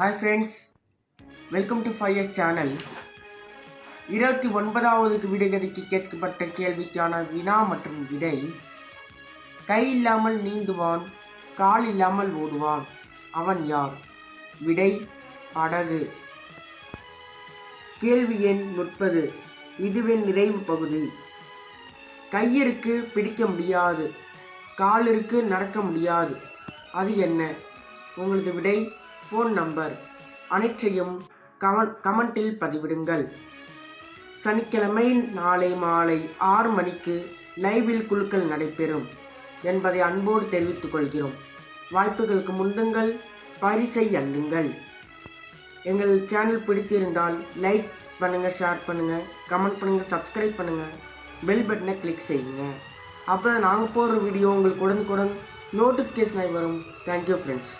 Hi friends welcome to five S channel இருபத்தி ஒன்பதாவது விடுகதைக்கு கேட்கப்பட்ட கேள்விக்கான வினா மற்றும் விடை கை இல்லாமல் நீந்துவான் கால் இல்லாமல் ஓடுவான் அவன் யார்? விடை படகு கேள்வி எண் முப்பது இதுவே நிறைவு பகுதி. கையிற்கு பிடிக்க முடியாது காலிற்கு நடக்க முடியாது. அது என்ன? உங்களது விடை ஃபோன் நம்பர் அனைத்தையும் கமன் கமெண்டில் பதிவிடுங்கள். சனிக்கிழமை நாளை மாலை ஆறு மணிக்கு லைவில் குழுக்கள் நடைபெறும் என்பதை அன்போடு தெரிவித்துக் கொள்கிறோம். வாய்ப்புகளுக்கு முந்துங்கள் பரிசை அள்ளுங்கள். எங்கள் சேனல் பிடித்திருந்தால் லைக் பண்ணுங்கள் ஷேர் பண்ணுங்கள் கமெண்ட் பண்ணுங்கள் சப்ஸ்கிரைப் பண்ணுங்கள் பெல் பட்டனை கிளிக் செய்யுங்க. அப்போ நாங்கள் போடுற வீடியோ உங்களுக்கு உடனுக்குடன் நோட்டிஃபிகேஷன் ஆகி வரும். Thank you friends